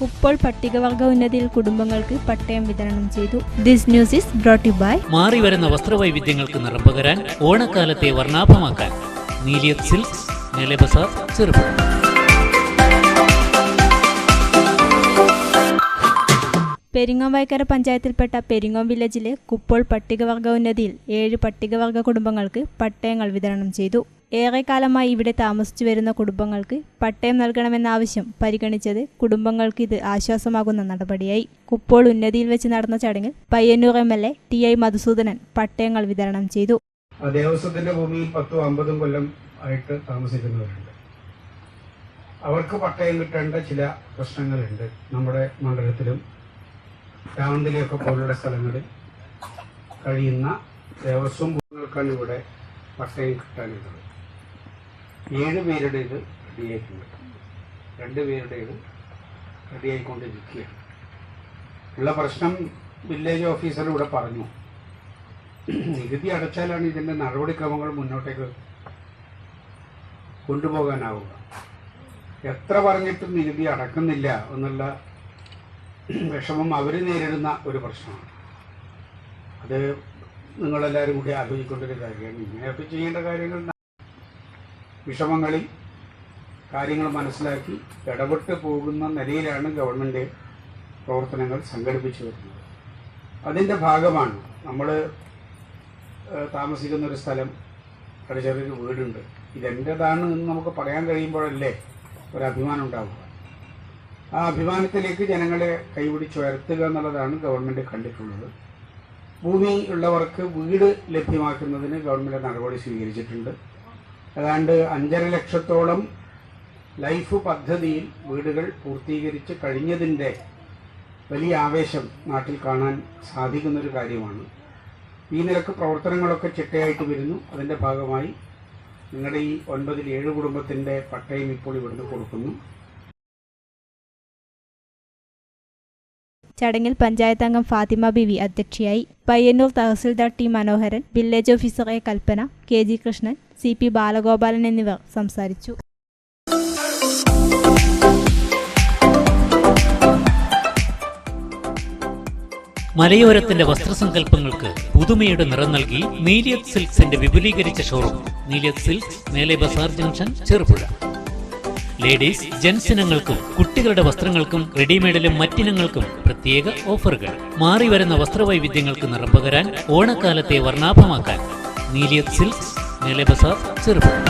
കുപ്പോൾ പട്ടികവർഗ ഉന്നതിയിൽ കുടുംബങ്ങൾക്ക് പട്ടയം വിതരണം ചെയ്തു. This news is brought by മാറി വരുന്ന വസ്ത്രവൈവിധ്യങ്ങൾക്ക് നിറം പകരാൻ ഓണക്കാലത്തെ വർണാഭമാക്കാൻ. നീലിയത് സിൽക്സ് നിലബസാർ ബസാർ ചെറുപുഴ. പെരിങ്ങോം വൈക്കര പഞ്ചായത്തിൽപ്പെട്ട പെരിങ്ങോം വില്ലേജിലെ കുപ്പോൾ പട്ടികവർഗ ഉന്നതിയിൽ ഏഴ് പട്ടികവർഗ കുടുംബങ്ങൾക്ക് പട്ടയങ്ങൾ വിതരണം ചെയ്തു. ഏറെക്കാലമായി ഇവിടെ താമസിച്ചു വരുന്ന കുടുംബങ്ങൾക്ക് പട്ടയം നൽകണമെന്ന ആവശ്യം പരിഗണിച്ചത് കുടുംബങ്ങൾക്ക് ഇത് ആശ്വാസമാകുന്ന നടപടിയായി. കുപ്പോൾ ഉന്നതിയിൽ വെച്ച് നടന്ന ചടങ്ങിൽ Payyanur M L A T I Madhusudanan പട്ടയങ്ങൾ വിതരണം ചെയ്തു. ദേവസ്വത്തിന്റെ ഭൂമിയിൽ പത്തും അമ്പതും കൊല്ലം ആയിട്ട് താമസിക്കുന്നവരുണ്ട്. അവർക്ക് പട്ടയം കിട്ടേണ്ട ചില പ്രശ്നങ്ങളുണ്ട് നമ്മുടെ മണ്ഡലത്തിലും രാമന്തലിയൊക്കെ പോലുള്ള സ്ഥലങ്ങളിൽ കഴിയുന്ന ദേവസ്വം ഭൂമികൾക്കാണ് ഇവിടെ പട്ടയം കിട്ടാനുള്ളത്. ഏഴ് പേരുടെ ഇത് റെഡിയായിട്ടുണ്ട്. രണ്ട് പേരുടെ ഇത് റെഡിയായിക്കൊണ്ടിരിക്കുകയാണ്. ഉള്ള പ്രശ്നം വില്ലേജ് ഓഫീസർ ഇവിടെ പറഞ്ഞു. നികുതി അടച്ചാലാണ് ഇതിന്റെ നടപടിക്രമങ്ങൾ മുന്നോട്ടേക്ക് കൊണ്ടുപോകാനാവുക. എത്ര പറഞ്ഞിട്ടും നികുതി അടക്കുന്നില്ല എന്നുള്ള വിഷമം അവർ നേരിടുന്ന ഒരു പ്രശ്നമാണ്. അത് നിങ്ങളെല്ലാവരും കൂടി ആലോചിക്കേണ്ട ഒരു കാര്യമാണ്. ഇങ്ങനെയൊക്കെ ചെയ്യേണ്ട കാര്യങ്ങൾ വിഷമങ്ങളിൽ കാര്യങ്ങൾ മനസ്സിലാക്കി ഇടപെട്ട് പോകുന്ന നിലയിലാണ് ഗവൺമെന്റ് പ്രവർത്തനങ്ങൾ സംഘടിപ്പിച്ചു വരുന്നത്. അതിന്റെ ഭാഗമാണ് നമ്മൾ താമസിക്കുന്ന ഒരു സ്ഥലം അവിടെ ചെറിയൊരു വീടുണ്ട്. ഇതെന്റെതാണ് എന്ന് നമുക്ക് പറയാൻ കഴിയുമ്പോഴല്ലേ ഒരു അഭിമാനം ഉണ്ടാവുക. ആ അഭിമാനത്തിലേക്ക് ജനങ്ങളെ കൈപിടിച്ചുയർത്തുക എന്നുള്ളതാണ് ഗവൺമെന്റ് കണ്ടിട്ടുള്ളത്. ഭൂമി ഉള്ളവർക്ക് വീട് ലഭ്യമാക്കുന്നതിന് ഗവൺമെന്റ് നടപടി സ്വീകരിച്ചിട്ടുണ്ട്. ഏതാണ്ട് അഞ്ചര ലക്ഷത്തോളം ലൈഫ് പദ്ധതിയിൽ വീടുകൾ പൂർത്തീകരിച്ച് കഴിഞ്ഞതിന്റെ വലിയ ആവേശം നാട്ടിൽ കാണാൻ സാധിക്കുന്നൊരു കാര്യമാണ്. ഈ നിരക്ക് പ്രവർത്തനങ്ങളൊക്കെ ചിട്ടയായിട്ട് വരുന്നു. അതിന്റെ ഭാഗമായി നിങ്ങളുടെ ഈ ഒൻപതിൽ ഏഴ് കുടുംബത്തിന്റെ പട്ടയം ഇപ്പോൾ ഇവിടുന്ന് കൊടുക്കുന്നു. ചടങ്ങിൽ പഞ്ചായത്ത് അംഗം ഫാത്തിമ ബിവി അധ്യക്ഷയായി Payyanur tahsildar T Manoharan village officer A Kalpana K G Krishnan C P Balagopalan എന്നിവർ സംസാരിച്ചു. മലയോരത്തിന്റെ വസ്ത്രസങ്കല്പങ്ങൾക്ക് പുതുമയുടെ നിറം നൽകി നീലിയത് സിൽക്സിന്റെ വിപുലീകരിച്ച showroom. Neeliyath silks Mele Bazar junction Cherupuzha. Ladies gents ഇനങ്ങൾക്കും കുട്ടികളുടെ വസ്ത്രങ്ങൾക്കും റെഡിമെയ്ഡിലും മറ്റിനങ്ങൾക്കും പ്രത്യേക ഓഫറുകൾ. മാറി വരുന്ന വസ്ത്രവൈവിധ്യങ്ങൾക്ക് നിറം പകരാൻ ഓണക്കാലത്തെ വർണാഭമാക്കാൻ നീലിയത് സിൽക്സ് മേലെ ചെറുപ്പം